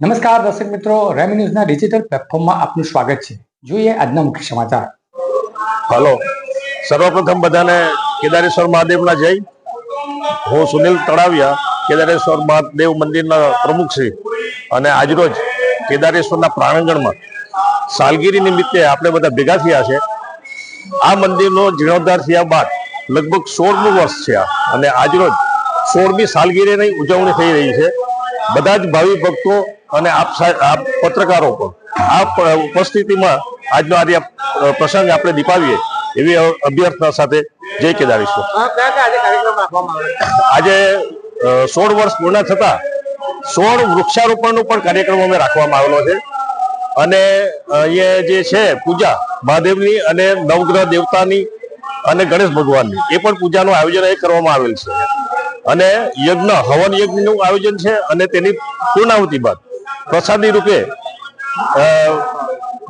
નમસ્કાર દર્શક મિત્રો, રેમી ન્યૂઝના ડિજિટલ પ્લેટફોર્મમાં આપનું સ્વાગત છે. જોઈએ આજના મુખ્ય સમાચાર. હલો. સર્વપ્રથમ બધાને કેદારેશ્વર મહાદેવના જય. હું સુનિલ તળાવિયા, કેદારેશ્વર મહાદેવ મંદિરના પ્રમુખ છે અને આજરોજ કેદારેશ્વરના પ્રાંગણમાં સાલગીરી નિમિત્તે આપણે બધા ભેગા થયા છે. આ મંદિરનો જીર્ણોદ્ધાર થયા બાદ લગભગ સોળમું વર્ષ છે અને આજરોજ સોળમી સાલગીરીની ઉજવણી થઈ રહી છે. બધા જ ભાવિ ભક્તો અને આપ આપ પત્રકારો પણ. આ ઉપસ્થિતિમાં આજનો આજે પ્રસંગ આપણે દીપાવીએ એવી અભ્યર્થના સાથે જય કેદારેશ્વર. આજે સોળ વર્ષ પૂર્ણ થતા સોળ વૃક્ષારોપણનો પણ કાર્યક્રમ અમે રાખવામાં આવેલો છે. અને અહીંયા જે છે પૂજા મહાદેવની અને નવગ્રહ દેવતાની અને ગણેશ ભગવાનની એ પણ પૂજાનું આયોજન એ કરવામાં આવેલ છે. અને યજ્ઞ હવન યજ્ઞનું આયોજન છે અને તેની પૂર્ણાહુતિ બાદ પ્રસાદી રૂપે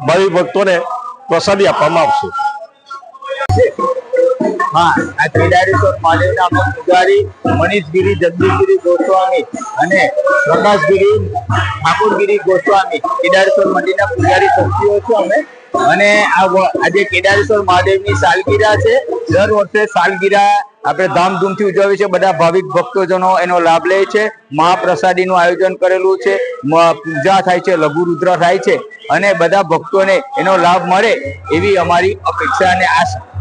ભાવિ ભક્તોને પ્રસાદી આપવામાં આવશે. ગોસ્વામી અને પ્રકાશગીરી ઠાકોરગીરી ગોસ્વામી. કેદારેશ્વર મંદિરના પૂજારી શક્તિઓ છે અમે. અને આજે કેદારેશ્વર મહાદેવની સાલગીરા છે. દર વર્ષે સાલગીરા આપણે ધામધૂમથી ઉજવીએ છીએ. બધા ભાવિક ભક્તોજનો એનો લાભ લે છે. મહાપ્રસાદીનું આયોજન કરેલું છે. પૂજા થાય છે. લઘુ રુદ્ર થાય છે. અને બધા ભક્તોને એનો લાભ મળે એવી અમારી અપેક્ષા અને આશા.